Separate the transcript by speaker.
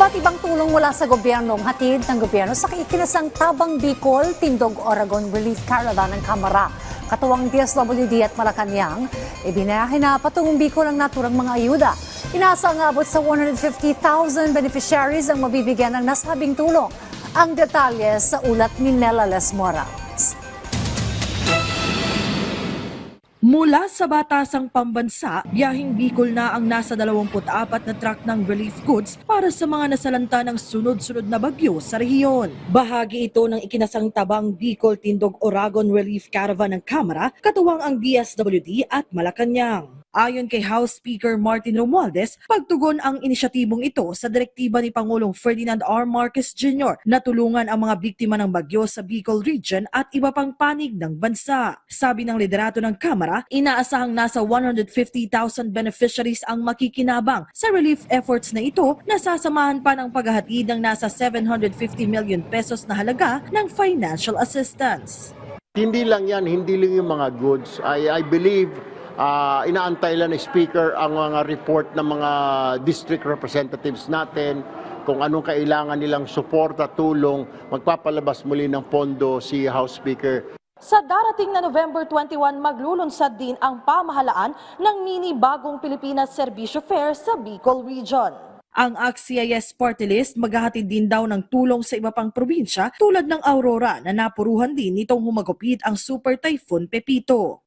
Speaker 1: Iba't ibang tulong mula sa gobyernong hatid ng gobyerno sa ikinasang Tabang Bicol, Tindog, Oregon Relief Caravan ng Kamara. Katuwang DSWD at Malacanang, ibinayahin na patungong Bicol ang naturang mga ayuda. Inasa ang abot sa 150,000 beneficiaries ang mabibigyan ng nasabing tulong. Ang detalye sa ulat ni Nela Les
Speaker 2: Mula sa batasang pambansa, biyahing Bicol na ang nasa 24 na truck ng relief goods para sa mga nasalanta ng sunod-sunod na bagyo sa rehiyon. Bahagi ito ng ikinasang tabang Bicol Tindog Oragon Relief Caravan ng Kamara, katuwang ang DSWD at Malacanang. Ayon kay House Speaker Martin Romualdez, pagtugon ang inisyatibong ito sa direktiba ni Pangulong Ferdinand R. Marcos Jr. na tulungan ang mga biktima ng bagyo sa Bicol Region at iba pang panig ng bansa. Sabi ng liderato ng Kamara, inaasahang nasa 150,000 beneficiaries ang makikinabang sa relief efforts na ito na sasamahan pa ng paghahatid ng nasa 750 million pesos na halaga ng financial assistance.
Speaker 3: Hindi lang yan, hindi lang yung mga goods. I, I believe ah, inaantay lang ni Speaker ang mga report ng mga district representatives natin kung anong kailangan nilang suporta, tulong, magpapalabas muli ng pondo si House Speaker.
Speaker 4: Sa darating na November 21, maglulunsad din ang pamahalaan ng mini bagong Pilipinas Serbisyo Fair sa Bicol Region.
Speaker 2: Ang AXIS Party List maghahatid din daw ng tulong sa iba pang probinsya tulad ng Aurora na napuruhan din nitong humagupit ang Super Typhoon Pepito.